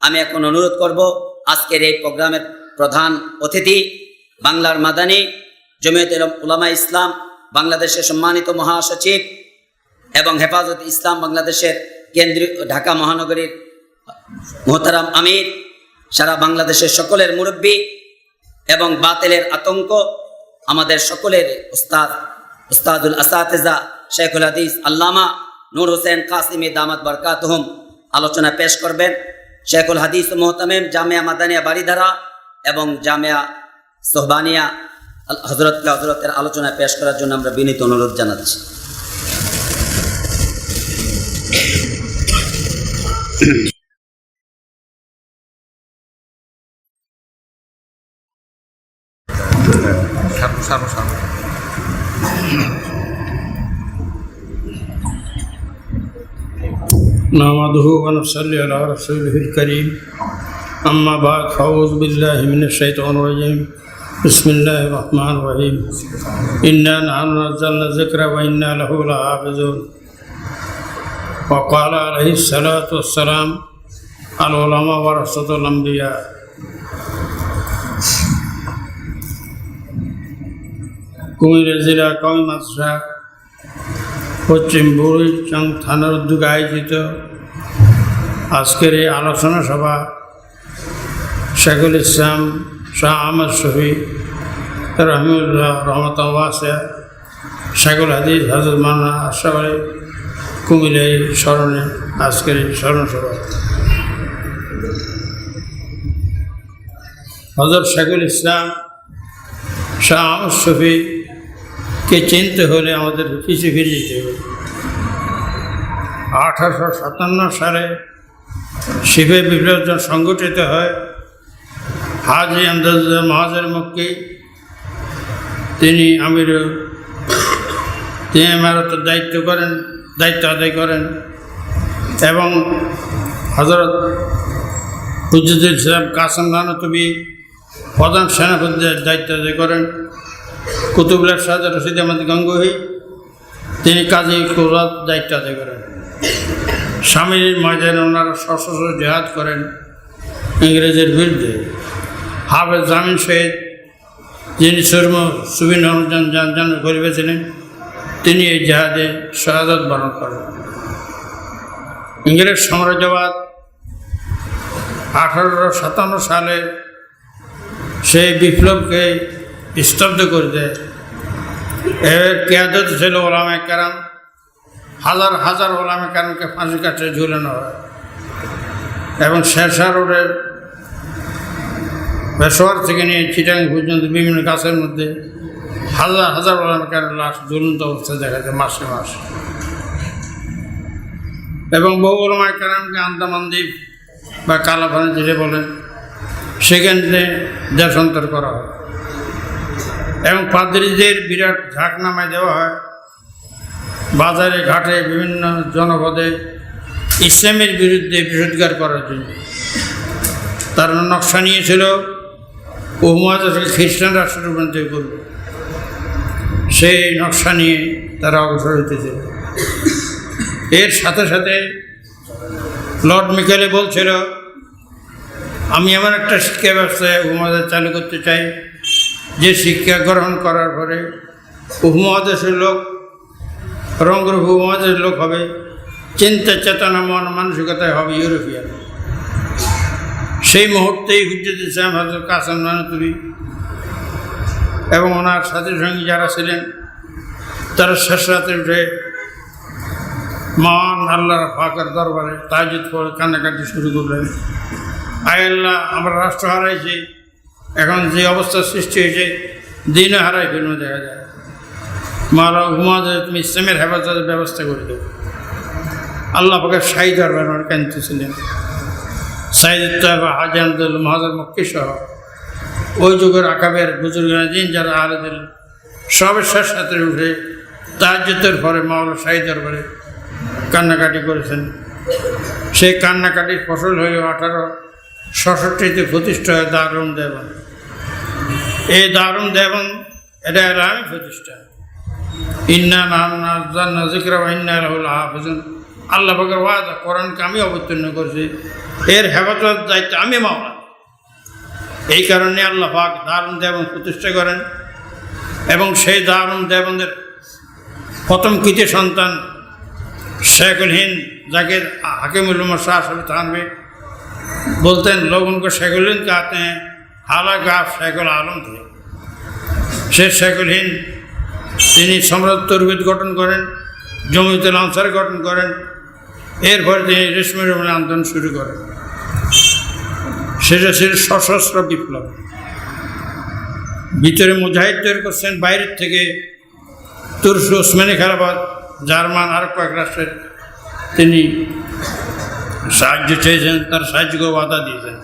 আমি এখন অনুরোধ করব আজকের এই প্রোগ্রামের প্রধান অতিথি বাংলার মাদানী জমিয়ত উলামা ইসলাম, বাংলাদেশের সম্মানিত মহাসচিব এবং হেফাজত ইসলাম বাংলাদেশের কেন্দ্রীয় ঢাকা মহানগরীর মোহতারাম আমির, সারা বাংলাদেশের সকলের মুরব্বী এবং বাতেলের আতঙ্ক, আমাদের সকলের উস্তাদ, উস্তাদুল আসাতেজা শেখুল হাদিস আল্লামা নূর হোসেন কাসিমি দামাত বরকাতহম আলোচনা পেশ করবেন। শেখুল হাদিস মোহতামেম জামিয়া মাদানিয়া বাড়িধারা এবং জামিয়া সোহবানিয়া হজরতকে হজরতের আলোচনা পেশ করার জন্য আমরা বিনীত অনুরোধ জানাচ্ছি। সারবো সারবো نحمده ونصلي على رسوله الكريم أما بعد فأعوذ بالله من الشيطان الرجيم بسم الله الرحمن الرحيم إنا نحن نزلنا الذكر وإنا له لحافظون وقال عليه الصلاة والسلام العلماء ورثة الأنبياء কুমিল্লা জেলা কমি মাদ্রাসা পশ্চিম বুড়িচং থানার উদ্যোগে আয়োজিত আজকের এই আলোচনা সভা শেখুল ইসলাম শাহ আহমদ শফি রহমুল্লাহ রহমত ওয়াসিয়া শেখুল হাদিস হজরত মানা আশরাফ আলী স্মরণে আজকের এই স্মরণ সভা। হজরত শেখুল ইসলাম শাহ আহমদ শফিকে চিনতে হলে আমাদের পিছু ফিরে যেতে হবে। আঠারোশো সাতান্ন সালে শিবে বিপ্লব সংগঠিত হয়। হাজি আমদাদ মহাজের মক্কি তিনি আমির তিনি ইমারতের দায়িত্ব করেন, দায়িত্ব আদায় করেন এবং হজরত হুজুদুল ইসলাম কাসম নানতবি প্রধান সেনাপতির দায়িত্ব আদায় করেন। কুতুবুল্লাহ শাহ রশিদ আহমদ গঙ্গোহী। তিনি কাজী কোরাত দায়িত্ব আদায় করেন। স্বামীর ময়দানে ওনারা সশস্ত্র জেহাদ করেন ইংরেজের বিরুদ্ধে। হাফেজ জামিন শহীদ যিনি সুরম সুবিন অনুযান জান করিবেছিলেন তিনি এই জেহাদে শাহাদত বরণ করেন। ইংরেজ সাম্রাজ্যবাদ আঠারোশো সাতান্ন সালে সেই বিপ্লবকে স্তব্ধ করে দেয়। কেয়াদত ছিল ওলামে কারাম, হাজার হাজার ওলামে কারামকে ফাঁসি কাছে ঝুলানো হয়। এবং শেরশাহ রোডের পেশোয়ার থেকে নিয়ে চিটাং পর্যন্ত বিভিন্ন গাছের মধ্যে হাজার হাজার ওলামে কারাম লাশ ঝুলন্ত অবস্থায় দেখা যায় মাসে মাস। এবং বহু ওলামায় কারামকে আন্দামান দ্বীপ বা কালাপানি যেটা বলেন সেখানে দেশান্তর করা হয়। এবং পাদ্রীদের বিরাট ঝাঁক নামায় দেওয়া হয়। বাজারে, ঘাটে, বিভিন্ন জনপদে ইসলামের বিরুদ্ধে বিরোধগার করার জন্য। তারা নকশা নিয়েছিল উপমহাদেশকে খ্রিস্টান রাষ্ট্র রূপান্তরিত করবে। সেই নকশা নিয়ে তারা অগ্রসর হইতেছিল। এর সাথে সাথে লর্ড মিকেলে বলছিল, আমি এমন একটা শিক্ষা ব্যবস্থায় উপমহাদেশ চালু করতে চাই যে শিক্ষা গ্রহণ করার পরে উপমহাদেশের লোক রঙ্গরূপ উপমহাদেশের লোক হবে, চিন্তা চেতনা মন মানসিকতায় হবে ইউরোপিয়ান। সেই মুহূর্তেই হুজ্জত ইসলাম হজরত কাসম নানতুরি এবং ওনার সাথী সঙ্গী যারা ছিলেন, তারা শেষ রাতে উঠে মহান আল্লাহর ফাঁকার দরবারে তাজিদ পরে কান্নাকাটি শুরু করলেন। আয় আল্লাহ, আমরা রাষ্ট্র হারাইছি। এখন যে অবস্থার সৃষ্টি হয়েছে, দিনে হারাই ফেলুন দেখা যায়। মারা ঘুমাতে তুমি ইসলামের হেফাজতের ব্যবস্থা করে দেবে আল্লাহ পাকে শাহী দরবার আমার কানতেছিলেন সাইদ বা হাজি আহমদুল মহাজার মক্কি সহ ওই যুগের আকাবের বুজুর্গ দিন যারা আলেদের সবের সাথে উঠে তার তাহাজ্যতের পরে মাওলা শাহী দরবারে কান্নাকাটি করেছেন। সেই কান্নাকাটির ফসল হয়ে আঠারো ষষ্ঠীতে প্রতিষ্ঠা হয় দারুণ দেবন। এই দারুণ দেবন, এটা ইসলামী প্রতিষ্ঠা। ইন্না নাম জিক্রা ইন্না রাহুল হাফিজুন আল্লাহ পাকের ওয়াদা, কোরআনকে আমি অবতীর্ণ করছি। এর হেফাজত দায়িত্ব আমি মাওলা। এই কারণে আল্লাহ পাক দারুণ দেবন প্রতিষ্ঠা করেন এবং সেই দারুণ দেবনের প্রথম কৃতি সন্তান শেখুল হিন্দ, যাকে হাকিমুল শাহ সব থানবে। बोलते हैं लोग उनको शेखुल हिंद कहते हैं हालांकि आप शेखुल आलम थे সে শেখুল হিন্দ তিনি সম্রাট তরবিদ গঠন করেন জমিতুল আনসার গঠন করেন এরপরে তিনি রেশমি রমণী আন্দোলন শুরু করেন সেটা ছিল সশস্ত্র বিপ্লব ভিতরে মুজাহিদ তৈরি করছেন বাইরের থেকে তুরস ওসমানী খেলাবাদ জার্মান আর কয়েক রাষ্ট্রের তিনি সাহায্য চেয়েছেন, তার সাহায্যকে বাধা দিয়েছেন।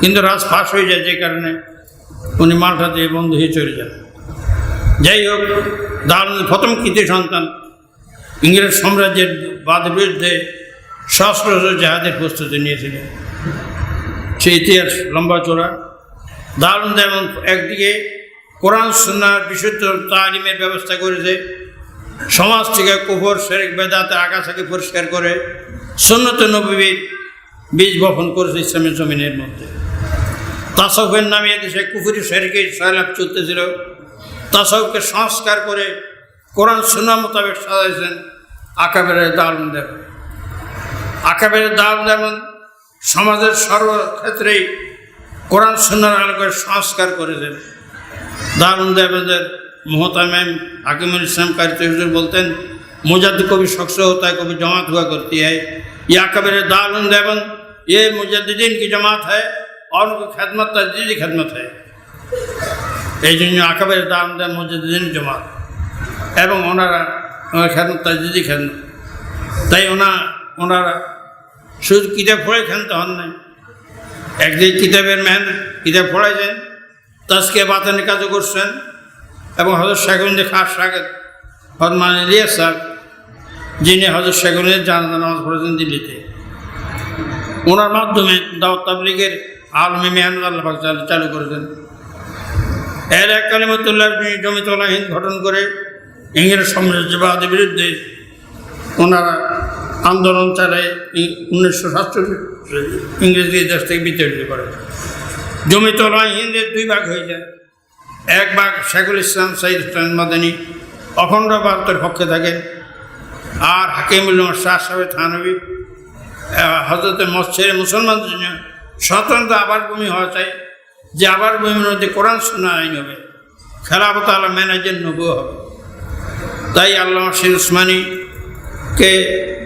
কিন্তু রাজ ফাঁস হয়ে যায় যে কারণে উনি মালটা দিয়ে বন্ধ হয়ে চলে যান। যাই হোক, দারুণ প্রথম কৃতি সন্তান। ইংরেজ সাম্রাজ্যের বাদ বিরুদ্ধে সশস্ত্র জাহাজের প্রস্তুতি নিয়েছিলেন। সেই ইতিহাস লম্বা চোরা দারুণ যেমন একদিকে কোরআন সুন্নার বিশুদ্ধ তালিমের ব্যবস্থা করেছে। সমাজ থেকে কুফর, শেরেক, বেদাতে, আকাশাকে পরিষ্কার করে। সন্ন্যত নবীর বীজ বপন করেছে ইসলামের জমিনের মধ্যে। তাসফের নামিয়ে দেশে কুফুরি শরীরকে সয়লাভ চলতেছিল। তাসফকে সংস্কার করে কোরআন সুনা মোতাবেক সাজাইছেন আকাবের দারুণ দেব আকাবের দারুণ দেবন সমাজের সর্বক্ষেত্রেই কোরআন সুনার আলোকে সংস্কার করেছেন। দারুণ দেবদের মহতামেম হাকিমুল ইসলাম কারিত বলতেন मुजद को भी शख्स होता है कभी जमात हुआ करती है या कबीर दारुल देवन ये मुजद्दीन की जमात है और उनकी खदमत तजदीदी खदमत है এই জন্য আকাবের দাম দেন মুজদ্দিন জমাত এবং ওনারা ওনার খেদমত তাজদিদি খেদমত তাই ওনা ওনারা শুধু কিতাব পড়ে খেলতে হন নাই একদিন কিতাবের মেহনত কিতাব পড়াইছেন তাজকে বাতানের কাজও করছেন এবং হজরত শেখুন্দি খাস সাগেদ হরমান ইলিয়াস সাহেব যিনি হজরত শেখুনের জানাজা নামাজ পড়েছেন দিল্লিতে। ওনার মাধ্যমে দাওয়াত তাবলিগের আলমী মেহনত আল্লাহ চালু চালু করেছেন। এর এক কালিমতুল্লাহ জমিতলা হিন্দ গঠন করে ইংরেজ সাম্রাজ্যবাদের বিরুদ্ধে ওনারা আন্দোলন চালায় উনিশশো সাতচল্লিশ ইংরেজদের দেশ থেকে বিতাড়িত করে। জমিতলা হিন্দের দুই ভাগ হয়ে যায়। এক ভাগ শেখুল ইসলাম সাইদ ইসলাম মাদানী অখণ্ড ভারতের পক্ষে থাকেন। আর হাকিমুল শাহ সাহেব থানবী হজরত মৎসের মুসলমানদের জন্য স্বতন্ত্র আবার ভূমি হওয়া চাই, যে আবার ভূমির মধ্যে কোরআন শোনা আইন হবে। খেলাফত আল্লাহ ম্যানেজের নবু হবে। তাই আল্লাহ শির উসমানীকে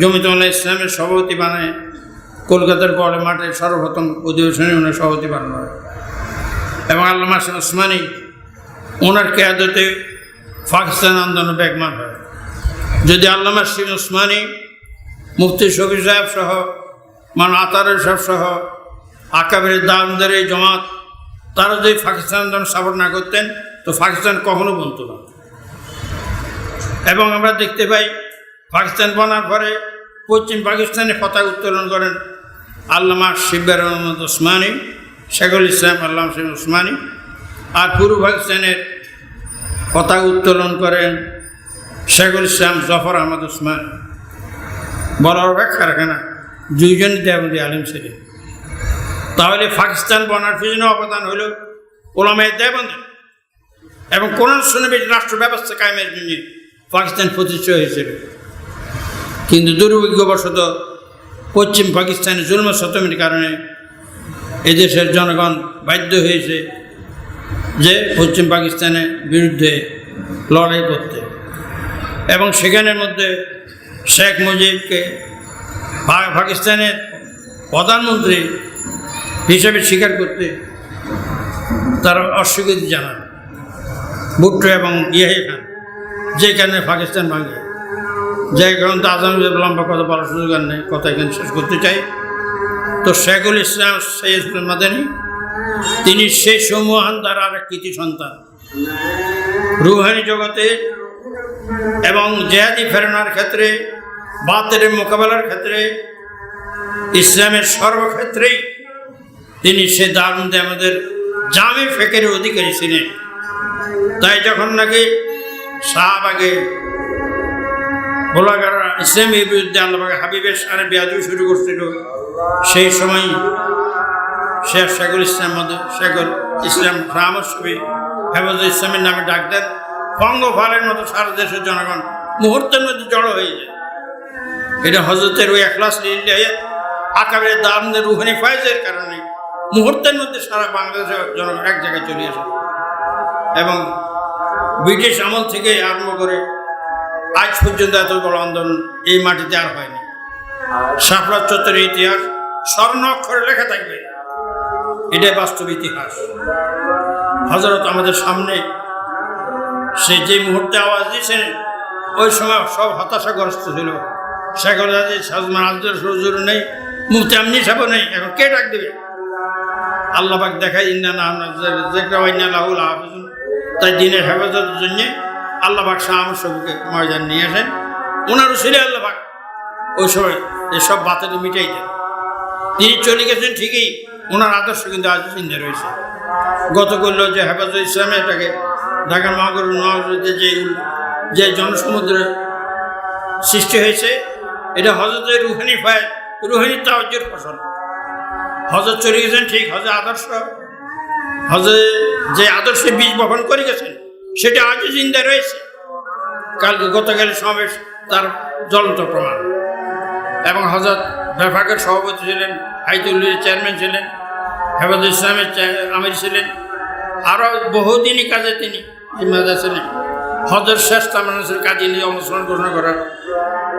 জমিতুল্লাহ ইসলামের সভাপতি বানায়, কলকাতার বড় মাঠে সর্বপ্রথম অধিবেশনে ওনার সভাপতি বানানো হয়। এবং আল্লামা শির উসমানী ওনার কেয়াদতে পাকিস্তান আন্দোলন বেগমান হয়। যদি আল্লামা শিব উসমানী, মুফতি শফি সাহেব সহ, মান আতারের সাহেব সহ, আকাবের দামদার এই জমাত, তারা যদি পাকিস্তান আন্দোলন সাপোর্ট না করতেন, তো পাকিস্তান কখনো বলতো না। এবং আমরা দেখতে পাই পাকিস্তান বনার পরে পশ্চিম পাকিস্তানে পতাকা উত্তোলন করেন আল্লামা শিব্বার রহমদ ওসমানী শেখুল ইসলাম আল্লাহ শেখ ওসমানী আর পূর্ব পাকিস্তানের পতাকা উত্তোলন করেন শেখুল ইসলাম জফর আহমদ ওসমান বলার ব্যাখ্যা রাখে না দুইজনই দেবন্দী আলিম ছিলেন। তাহলে পাকিস্তান বনার পিছনে অবদান হইল ওলামায় দেবন্দী এবং কোরআন শুনবে রাষ্ট্র ব্যবস্থা কায়েমের জন্য পাকিস্তান প্রতিষ্ঠিত হয়েছিল। কিন্তু দুর্ভাগ্যবশত পশ্চিম পাকিস্তানে জুলম সতমের কারণে এদেশের জনগণ বাধ্য হয়েছে যে পশ্চিম পাকিস্তানের বিরুদ্ধে লড়াই করতে। এবং সেখানের মধ্যে শেখ মুজিবকে পাকিস্তানের প্রধানমন্ত্রী হিসেবে স্বীকার করতে তারা অস্বীকৃতি জানান। ভুট্টো এবং ইয়ে খান যে কারণে পাকিস্তান ভাঙে। যে কারণে তো আজম লম্বা কথা বলার সুযোগ আর নেই, কথা এখানে শেষ করতে চাই। তো শেখুল ইসলাম সৈয়দ মাদানী তিনি সেই সমূহান দ্বারা আর কৃতি সন্তান। রুহানি জগতে এবং জেহাদি ফেরানোর ক্ষেত্রে বাতের মোকাবেলার ক্ষেত্রে, ইসলামের সর্বক্ষেত্রেই তিনি সে দারুণ আমাদের জামে ফেকের অধিকারী ছিলেন। তাই যখন নাকি শাহবাগে হোলাগাররা ইসলামের বিরুদ্ধে আল্লাহ হাবিবের সারে বেয়াদু শুরু করছিল, সেই সময় শেখ শেখুল ইসলাম মধ্যে শেখুল ইসলাম রামস্বী হেফাজ ইসলামের নামে ডাক দেন। বঙ্গফালের মতো সারা দেশের জনগণ মুহূর্তের মধ্যে জড়ো হয়ে যায়। এটা হজরতের ওই একলাস আকাবের দামদের রুহানি ফাইজের কারণে মুহূর্তের মধ্যে সারা বাংলাদেশের জনগণ এক জায়গায় চলে আসে। এবং ব্রিটিশ আমল থেকে আরম্ভ করে আজ পর্যন্ত এত বড় আন্দোলন এই মাটিতে আর হয়নি। শাপলা চত্বরের ইতিহাস স্বর্ণ অক্ষরে লেখা থাকবে। এটাই বাস্তব ইতিহাস। হজরত আমাদের সামনে সে যে মুহূর্তে আওয়াজ দিয়েছেন, ওই সময় সব হতাশাগ্রস্ত ছিল। শেখ রাজি সাজমান আজদুর সজুর নেই, মুফতি আমনি সাহেব নেই, এখন কে ডাক দেবে? আল্লাহ পাক দেখায়, ইন্না না ইন্না তাই দিনের হেফাজতের জন্য আল্লাহ পাক শাহ সবুকে ময়দান নিয়ে আসেন। ওনারও ছিল আল্লাহ পাক ওই সময় এসব বাতিল মিটাই দেন। তিনি চলে গেছেন ঠিকই ওনার আদর্শ কিন্তু আজও চিন্তা রয়েছে। গত করল যে হেফাজত ইসলামে এটাকে ঢাকা মহাগর মহাগরীতে যে যে জনসমুদ্র সৃষ্টি হয়েছে, এটা হজরতের রুহানি ফায় রুহানি তাওয়াজ্জুর ফসল। হজরত চলে গেছেন ঠিক হজরত আদর্শ। হজরত যে আদর্শে বীজ বপন করে গেছেন, সেটা আজও জিন্দা রয়েছে। কালকে গতকাল সমাবেশ, তার জ্বলন্ত প্রমাণ। এবং হজরত বেফাকের সভাপতি ছিলেন হাইতুল্লির চেয়ারম্যান ছিলেন হেফাজ ইসলামের আমির ছিলেন, আরও বহুদিনই কাজে তিনি জিম্মাদার ছিলেন হজর শেষ মানুষের কাজে নিয়ে অনুসরণ ঘোষণা করার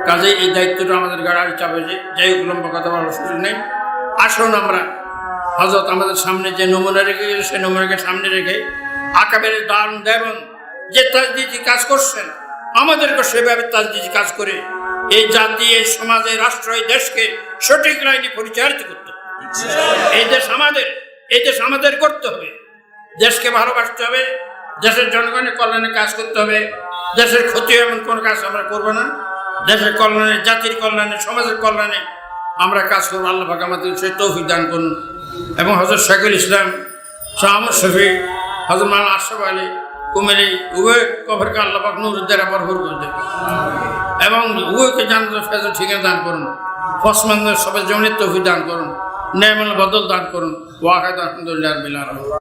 কাজে এই দায়িত্বটা আমাদের গাড়ার চাপে যে যাই হোক, লম্বা কথা বলার সুযোগ নেই। আসুন আমরা, হজরত আমাদের সামনে যে নমুনা রেখে গেছে, সেই নমুনাকে সামনে রেখে আকাবের দান দেবন। যে তাজদিদি কাজ করছেন, আমাদেরকে সেভাবে তাজদিদি কাজ করে এই জাতি, এই সমাজে রাষ্ট্র, এই দেশকে সঠিক লাইনে পরিচালিত করতে। এই দেশ আমাদের, এই দেশ আমাদের করতে হবে। দেশকে ভালোবাসতে হবে, দেশের জনগণের কল্যাণে কাজ করতে হবে। দেশের ক্ষতি এমন কোনো কাজ আমরা করব না। দেশের কল্যাণে, জাতির কল্যাণে, সমাজের কল্যাণে আমরা কাজ করব। আল্লাহ পাক আমাদের সেই তৌফিক দান করুন। এবং হজরত শেখুল ইসলাম শাহ আহমদ শফি মাল আশরাফ আলী কুমেরি উভয় কবরকে আল্লাহ পাক নুরুদ্দারা ভরপুর করে দেবে। এবং উভয়কে জানাতে ফেজর ঠিকানা দান করুন। ফসমানদের সবাই জমির তফি দান করুন। ন্যায়মূল বদল দান করুন। ওয়াহাদ আহমদুল্লাহ বিলার